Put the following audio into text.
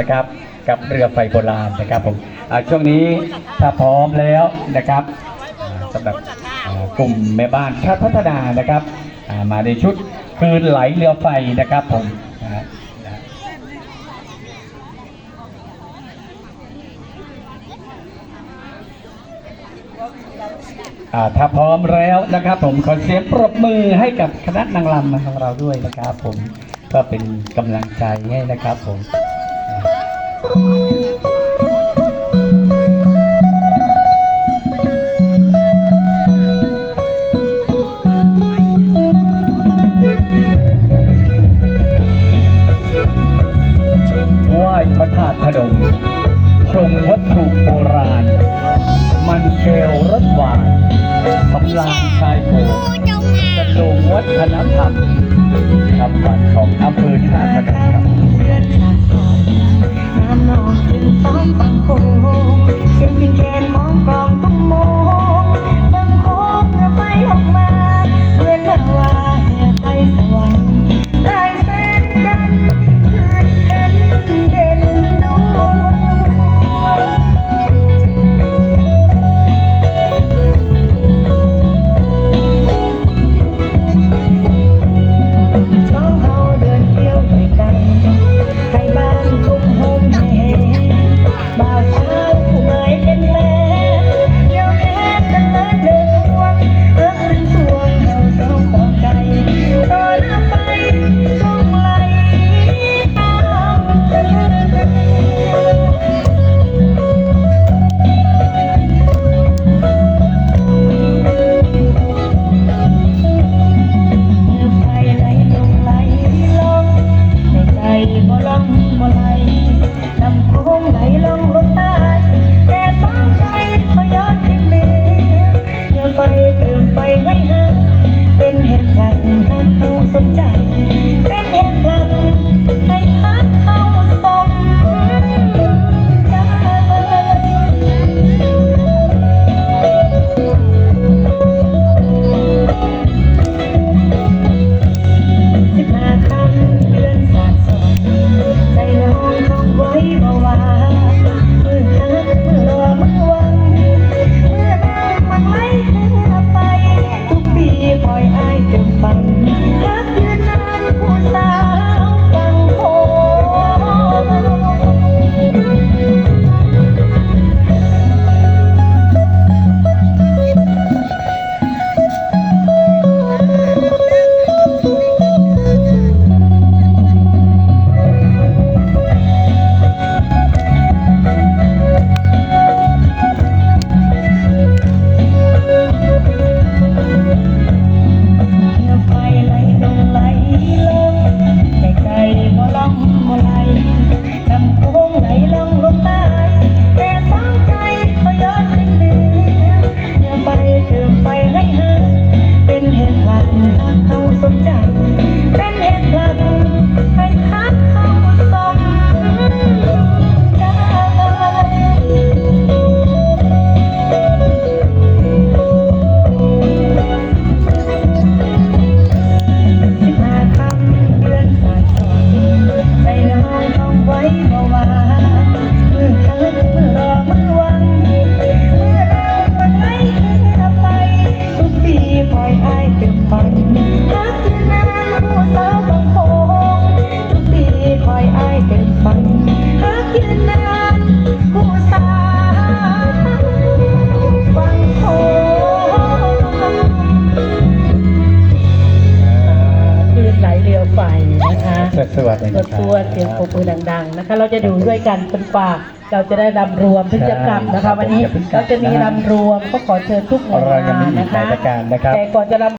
นะครับ กับเรือไฟโบราณนะครับผมช่วงนี้ถ้าพร้อมแล้วนะครับสำหรับกลุ่มแม่บ้านชาติพัฒนานะครับมาในชุดคืนไหลเรือไฟนะครับผมถ้าพร้อมแล้วนะครับผมขอเสียงปรบมือให้กับคณะนางรำของเราด้วยนะครับผมก็เป็นกำลังใจให้นะครับผม ไหว้พระธาตุพนมชมวัตถุโบราณ มันเกลรถหวานสำลานชายโขงกระโดงวัฒนธรรมคำขวัญของอำเภอชา สวัสดีสวดนะครับตัวเสียงปรบมือดังๆนะคะ เราจะดูด้วยกันจนกว่าเราจะได้รำรวมถึงจะกลับนะคะ วันนี้เราจะมีรำรวมก็ขอเชิญทุกหน่วยเรายังงามีนอีกนะหลายคะรายการนะครับแต่ก่อนจะรำ